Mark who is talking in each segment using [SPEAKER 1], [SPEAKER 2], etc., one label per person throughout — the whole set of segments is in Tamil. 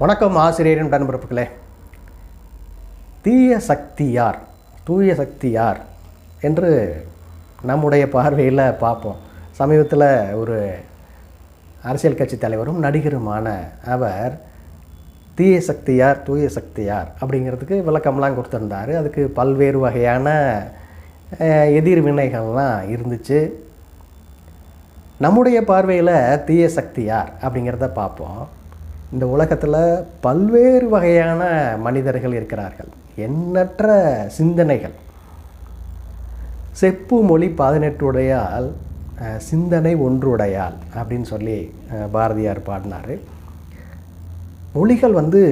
[SPEAKER 1] வணக்கம் ஆசிரியரின் உடன்பிறப்புகளே. தீய சக்தி யார்? தூய சக்தி யார்? என்று நம்முடைய பார்வையில் பார்ப்போம். சமீபத்தில் ஒரு அரசியல் கட்சி தலைவரும் நடிகருமான அவர் தீய சக்தியார் தூய சக்தியார் அப்படிங்கிறதுக்கு விளக்கம்லாம் கொடுத்துருந்தாரு. அதுக்கு பல்வேறு வகையான எதிர்வினைகள்லாம் இருந்துச்சு. நம்முடைய பார்வையில் தீய சக்தி யார்? அப்படிங்கிறத பார்ப்போம். இந்த உலகத்தில் பல்வேறு வகையான மனிதர்கள் இருக்கிறார்கள். எண்ணற்ற சிந்தனைகள். செப்பு மொழி பதினெட்டுடையால் சிந்தனை ஒன்றுடையால் அப்படின்னு சொல்லி பாரதியார் பாடினார். மொழிகள் வந்து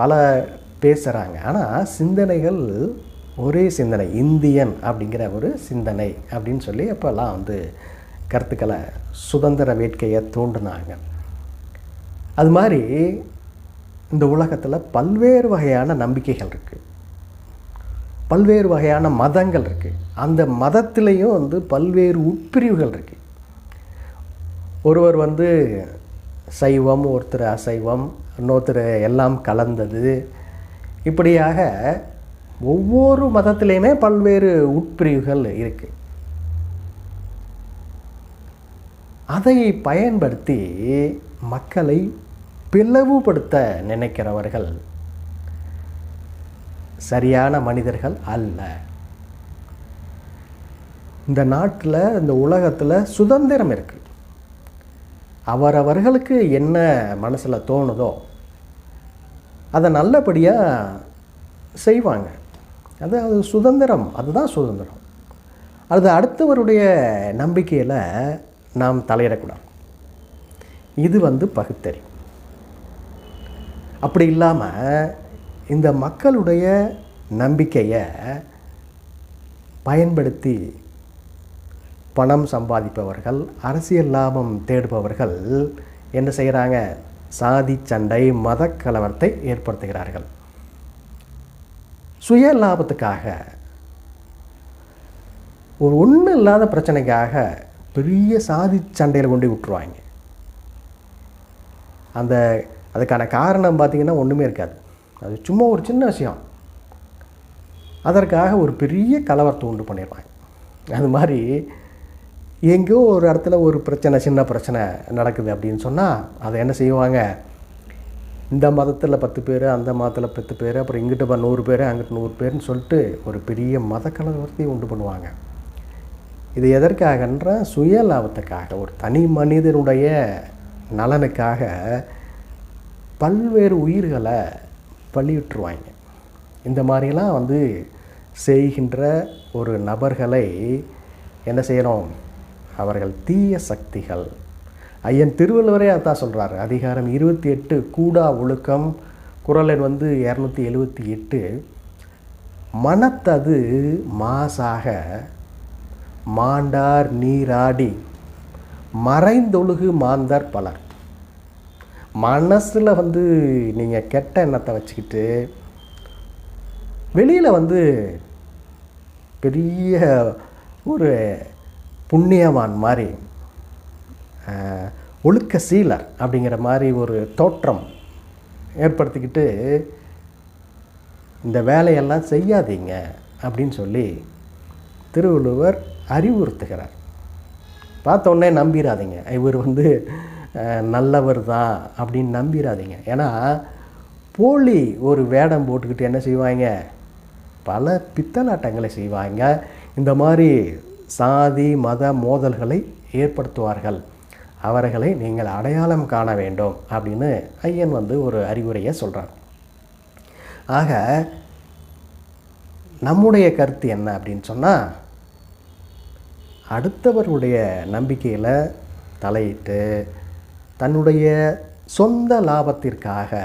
[SPEAKER 1] பல பேசுகிறாங்க ஆனால் சிந்தனைகள் ஒரே சிந்தனை இந்தியன் அப்படிங்கிற ஒரு சிந்தனை அப்படின்னு சொல்லி அப்போல்லாம் வந்து கருத்துக்களை சுதந்திர வேட்கையை தூண்டினாங்க. அது மாதிரி இந்த உலகத்தில் பல்வேறு வகையான நம்பிக்கைகள் இருக்குது பல்வேறு வகையான மதங்கள் இருக்குது அந்த மதத்திலையும் வந்து பல்வேறு உட்பிரிவுகள் இருக்குது ஒருவர் வந்து சைவம் ஒருத்தர் அசைவம் இன்னொருத்தர் எல்லாம் கலந்தது. இப்படியாக ஒவ்வொரு மதத்திலையுமே பல்வேறு உட்பிரிவுகள் இருக்குது அதை பயன்படுத்தி மக்களை பிளவுபடுத்த நினைக்கிறவர்கள் சரியான மனிதர்கள் அல்ல. இந்த நாட்டில் இந்த உலகத்தில் சுதந்திரம் இருக்குது அவரவர்களுக்கு என்ன மனசில் தோணுதோ அதை நல்லபடியாக செய்வாங்க. அது அது சுதந்திரம் அதுதான் சுதந்திரம். அது அடுத்தவருடைய நம்பிக்கையில் நாம் தலையிடக்கூடாது. இது வந்து பகுத்தறிவு. அப்படி இல்லாமல் இந்த மக்களுடைய நம்பிக்கையை பயன்படுத்தி பணம் சம்பாதிப்பவர்கள் அரசியல் லாபம் தேடுபவர்கள் என்ன செய்கிறாங்க சாதி சண்டை மத கலவரத்தை ஏற்படுத்துகிறார்கள். சுய லாபத்துக்காக ஒரு ஒன்றும் இல்லாத பிரச்சனைக்காக பெரிய சாதி சண்டையில் கொண்டு விட்டுருவாங்க. அந்த அதுக்கான காரணம் பார்த்திங்கன்னா ஒன்றுமே இருக்காது. அது சும்மா ஒரு சின்ன விஷயம். அதற்காக ஒரு பெரிய கலவரத்தை உண்டு பண்ணிடுவாங்க அது மாதிரி எங்கேயோ ஒரு இடத்துல ஒரு பிரச்சனை சின்ன பிரச்சனை நடக்குது அப்படின்னு சொன்னால் அதை என்ன செய்வாங்க? இந்த மதத்தில் பத்து பேர் அந்த மதத்தில் பத்து பேர் அப்புறம் இங்கிட்ட ப- நூறு பேர் அங்கிட்டு நூறு பேர்னு சொல்லிட்டு ஒரு பெரிய மத கலவரத்தையும் உண்டு பண்ணுவாங்க. இது எதற்காகன்ற சுய லாபத்துக்காக ஒரு தனி மனிதனுடைய நலனுக்காக பல்வேறு உயிர்களை பலியிட்டுருவாங்க இந்த மாதிரிலாம் வந்து செய்கின்ற ஒரு நபர்களை என்ன செய்யணும்? அவர்கள் தீய சக்திகள். ஐயன் திருவள்ளுவரே அதான் சொல்கிறாரு அதிகாரம் இருபத்தி எட்டு கூடா ஒழுக்கம் குறள் எண் வந்து இரநூத்தி எழுபத்தி எட்டு. மனத்தது மாசாக மாண்டார் நீராடி மறைந்தொழுகு மாந்தர் பலர். மனசில் வந்து நீங்கள் கெட்ட எண்ணத்தை வச்சுக்கிட்டு வெளியில் வந்து பெரிய ஒரு புண்ணியவான் மாதிரி ஒழுக்க சீலர் அப்படிங்கிற மாதிரி ஒரு தோற்றம் ஏற்படுத்திக்கிட்டு இந்த வேலையெல்லாம் செய்யாதீங்க அப்படின்னு சொல்லி திருவள்ளுவர் அறிவுறுத்துகிறார். பார்த்தோன்னே நம்பிடாதீங்க இவர் வந்து நல்லவர் தான் அப்படின்னு நம்பிடாதீங்க ஏன்னா போலி ஒரு வேடம் போட்டுக்கிட்டு என்ன செய்வாங்க? பல பித்தலாட்டங்களை செய்வாங்க. இந்த மாதிரி சாதி மத மோதல்களை ஏற்படுத்துவார்கள். அவர்களை நீங்கள் அடையாளம் காண வேண்டும் அப்படின்னு ஐயன் வந்து ஒரு அறிவுரையை சொல்கிறார் ஆக நம்முடைய கருத்து என்ன அப்படின்னு சொன்னால் அடுத்தவருடைய நம்பிக்கையில் தலையிட்டு தன்னுடைய சொந்த லாபத்திற்காக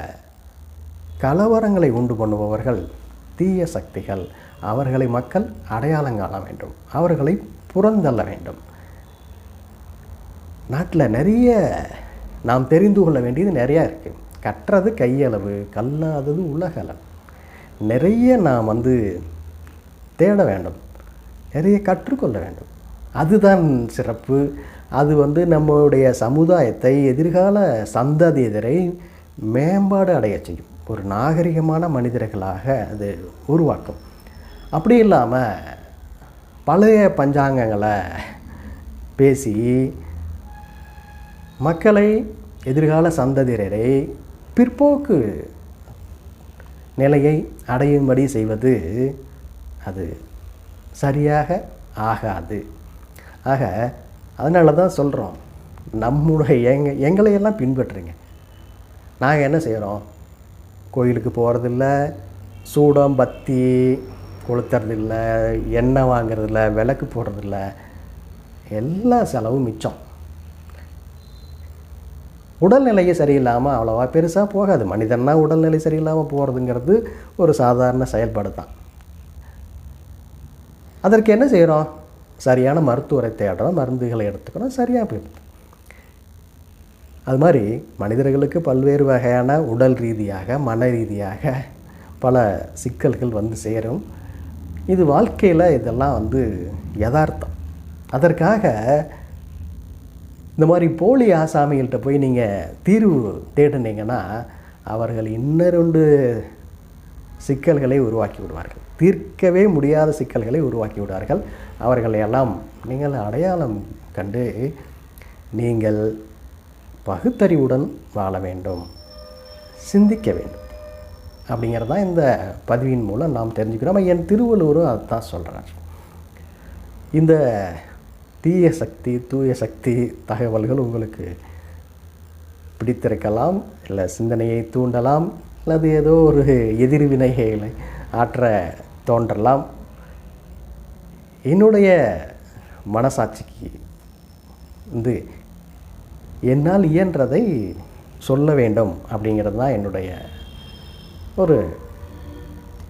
[SPEAKER 1] கலவரங்களை உண்டு பண்ணுபவர்கள் தீய சக்திகள். அவர்களை மக்கள் அடையாளம் காண வேண்டும். அவர்களை புறந்தள்ள வேண்டும். நாட்டில் நிறைய நாம் தெரிந்து கொள்ள வேண்டியது நிறையா இருக்குது கற்றது கையளவு கல்லாதது உலகளவு. நிறைய நாம் வந்து தேட வேண்டும். நிறைய கற்றுக்கொள்ள வேண்டும். அதுதான் சிறப்பு. அது வந்து நம்மளுடைய சமுதாயத்தை எதிர்கால சந்ததியரை மேம்பாடு அடைய செய்யும். ஒரு நாகரிகமான மனிதர்களாக அது உருவாக்கும். அப்படி இல்லாமல் பழைய பஞ்சாங்கங்களை பேசி மக்களை எதிர்கால சந்ததியரை பிற்போக்கு நிலையை அடையும்படி செய்வது அது சரியாக ஆகாது. ஆக அதனால தான் சொல்கிறோம் நம்முடைய எங்க எங்களையெல்லாம் பின்பற்றுங்க நாங்கள் என்ன செய்கிறோம் கோயிலுக்கு போகிறதில்ல சூடம் பத்தி கொளுத்துறதில்ல எண்ணெய் வாங்குறதில்ல விளக்கு போடுறதில்ல. எல்லா செலவும் மிச்சம். உடல்நிலையே சரியில்லாமல் அவ்வளோவா பெருசாக போகாது. மனிதன்னா உடல்நிலை சரியில்லாமல் போகிறதுங்கிறது ஒரு சாதாரண செயல்பாடு தான் அதற்கு என்ன செய்கிறோம் சரியான மருத்துவரை தேடுறோம் மருந்துகளை எடுத்துக்கிறோம் சரியாக போயிடுது. அது மாதிரி மனிதர்களுக்கு பல்வேறு வகையான உடல் ரீதியாக மன ரீதியாக பல சிக்கல்கள் வந்து சேரும். இது வாழ்க்கையில் இதெல்லாம் வந்து யதார்த்தம். அதற்காக இந்த மாதிரி போலி ஆசாமிகள்கிட்ட போய் நீங்கள் தீர்வு தேடினீங்கன்னா அவர்கள் இன்னொரு சிக்கல்களை உருவாக்கி விடுவார்கள். தீர்க்கவே முடியாத சிக்கல்களை உருவாக்கி விடுவார்கள் அவர்களை எல்லாம் நீங்கள் அடையாளம் கண்டு நீங்கள் பகுத்தறிவுடன் வாழ வேண்டும் சிந்திக்க வேண்டும் அப்படிங்கிறது தான் இந்த பதிவின் மூலம் நாம் தெரிஞ்சுக்கிறோம். என் திருவள்ளுவரும் அதுதான் சொல்கிறார் இந்த தீய சக்தி தூய சக்தி தகவல்கள் உங்களுக்கு பிடித்திருக்கலாம் இல்லை சிந்தனையை தூண்டலாம் அல்லது ஏதோ ஒரு எதிர்வினைகளை ஆற்ற தோன்றலாம். என்னுடைய மனசாட்சிக்கு வந்து என்னால் இயன்றதை சொல்ல வேண்டும் அப்படிங்கிறது தான் என்னுடைய ஒரு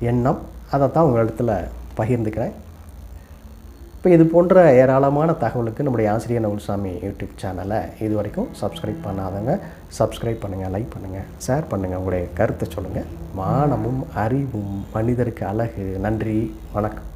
[SPEAKER 1] எண்ணம். அதை தான் இடத்துல பகிர்ந்துக்கிறேன். இப்போ இது போன்ற ஏராளமான தகவலுக்கு நம்முடைய ஆசிரியர் நவுல்சாமி யூடியூப் சேனலை இது வரைக்கும் சப்ஸ்கிரைப் பண்ணாதவங்க சப்ஸ்கிரைப் பண்ணுங்கள் லைக் பண்ணுங்கள் ஷேர் பண்ணுங்கள் உங்களுடைய கருத்தை சொல்லுங்கள் மானமும் அறிவும் மனிதருக்கு அழகு. நன்றி. வணக்கம்.